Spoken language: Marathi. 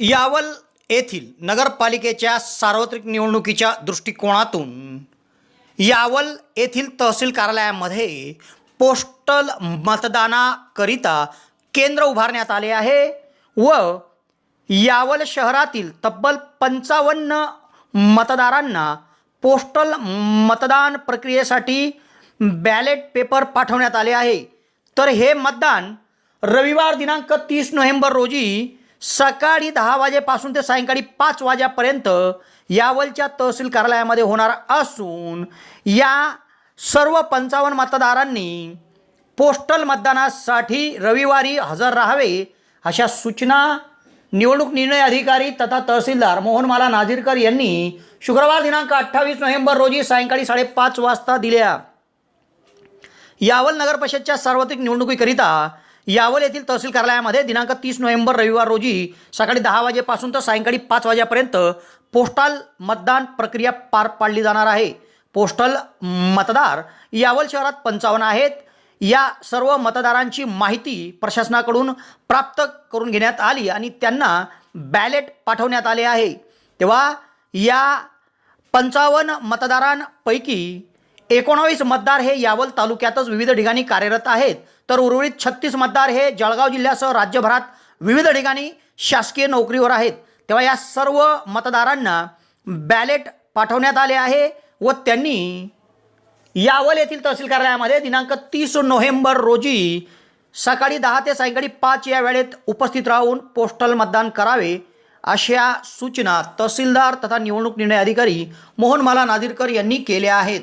यावल येथील नगरपालिकेच्या सार्वत्रिक निवडणुकीच्या दृष्टिकोनातून यावल येथील तहसील कार्यालयामध्ये पोस्टल मतदानाकरिता केंद्र उभारण्यात आले आहे व यावल शहरातील तब्बल पंचावन्न मतदारांना पोस्टल मतदान प्रक्रियेसाठी बॅलेट पेपर पाठवण्यात आले आहे. तर हे मतदान रविवार दिनांक तीस नोव्हेंबर रोजी सकाळी दहा वाजेपासून ते सायंकाळी पाच वाजेपर्यंत यावलच्या तहसील कार्यालयामध्ये होणार असून या सर्व पंचावन्न मतदारांनी पोस्टल मतदानासाठी रविवारी हजर राहावे अशा सूचना निवडणूक निर्णय अधिकारी तथा तहसीलदार मोहनमाला नाझीरकर यांनी शुक्रवार दिनांक अठ्ठावीस नोव्हेंबर रोजी सायंकाळी साडेपाच वाजता दिल्या. यावल नगर परिषदच्या सार्वत्रिक निवडणुकीकरिता यावल येथील तहसील कार्यालयामध्ये दिनांक तीस नोव्हेंबर रविवार रोजी सकाळी दहा वाजेपासून तर सायंकाळी पाच वाजेपर्यंत पोस्टल मतदान प्रक्रिया पार पाडली जाणार आहे. पोस्टल मतदार यावल शहरात पंचावन्न आहेत. या सर्व मतदारांची माहिती प्रशासनाकडून प्राप्त करून घेण्यात आली आणि त्यांना बॅलेट पाठवण्यात आले आहे. तेव्हा या पंचावन्न मतदारांपैकी एकोणावीस मतदार हे यावल तालुक्यातच विविध ठिकाणी कार्यरत आहेत. तर उर्वरित छत्तीस मतदार हे जळगाव जिल्ह्यासह राज्यभरात विविध ठिकाणी शासकीय नोकरीवर आहेत. तेव्हा या सर्व मतदारांना बॅलेट पाठवण्यात आले आहे व त्यांनी यावल येथील तहसील कार्यालयामध्ये दिनांक तीस नोव्हेंबर रोजी सकाळी दहा ते सायंकाळी पाच या वेळेत उपस्थित राहून पोस्टल मतदान करावे अशा सूचना तहसीलदार तथा निवडणूक निर्णय अधिकारी मोहन माला नादिरकर यांनी केल्या आहेत.